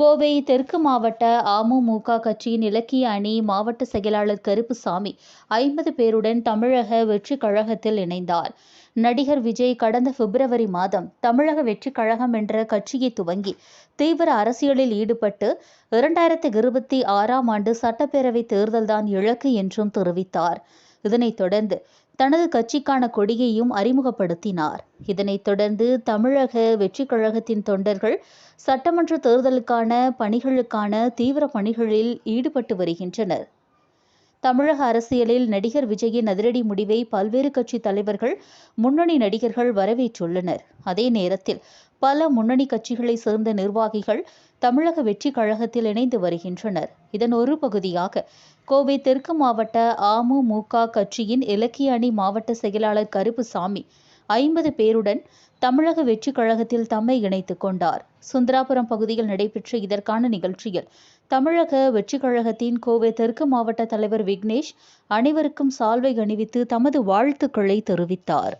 கோவை தெற்கு மாவட்ட அமமுக கட்சியின் இலக்கிய அணி மாவட்ட செயலாளர் கருப்புசாமி ஐம்பது பேருடன் தமிழக வெற்றிக் கழகத்தில் இணைந்தார். நடிகர் விஜய் கடந்த பிப்ரவரி மாதம் தமிழக வெற்றிக் கழகம் என்ற கட்சியை துவங்கி தீவிர அரசியலில் ஈடுபட்டு இரண்டாயிரத்தி இருபத்தி ஆறாம் ஆண்டு சட்டப்பேரவை தேர்தல்தான் இலக்கு என்றும் தெரிவித்தார். இதனைத் தொடர்ந்து தனது கட்சிக்கான கொடியையும் அறிமுகப்படுத்தினார். இதனைத் தொடர்ந்து தமிழக வெற்றிக் கழகத்தின் தொண்டர்கள் சட்டமன்ற தேர்தலுக்கான பணிகளுக்கான தீவிர பணிகளில் ஈடுபட்டு வருகின்றனர். தமிழக அரசியலில் நடிகர் விஜயின் அதிரடி முடிவை பல்வேறு கட்சி தலைவர்கள் முன்னணி நடிகர்கள் வரவேற்றுள்ளனர். அதே நேரத்தில் பல முன்னணி கட்சிகளை சேர்ந்த நிர்வாகிகள் தமிழக வெற்றிக் கழகத்தில் இணைந்து வருகின்றனர். இதன் ஒரு பகுதியாக கோவை தெற்கு மாவட்ட அமமுக கட்சியின் இலக்கிய அணி மாவட்ட செயலாளர் கருப்புசாமி ஐம்பது பேருடன் தமிழக வெற்றிக் கழகத்தில் தம்மை இணைத்துக் கொண்டார். சுந்தராபுரம் பகுதியில் நடைபெற்ற இதற்கான நிகழ்ச்சியில் தமிழக வெற்றிக் கழகத்தின் கோவை தெற்கு மாவட்ட தலைவர் விக்னேஷ் அனைவருக்கும் சால்வை அணிவித்து தமது வாழ்த்துக்களை தெரிவித்தார்.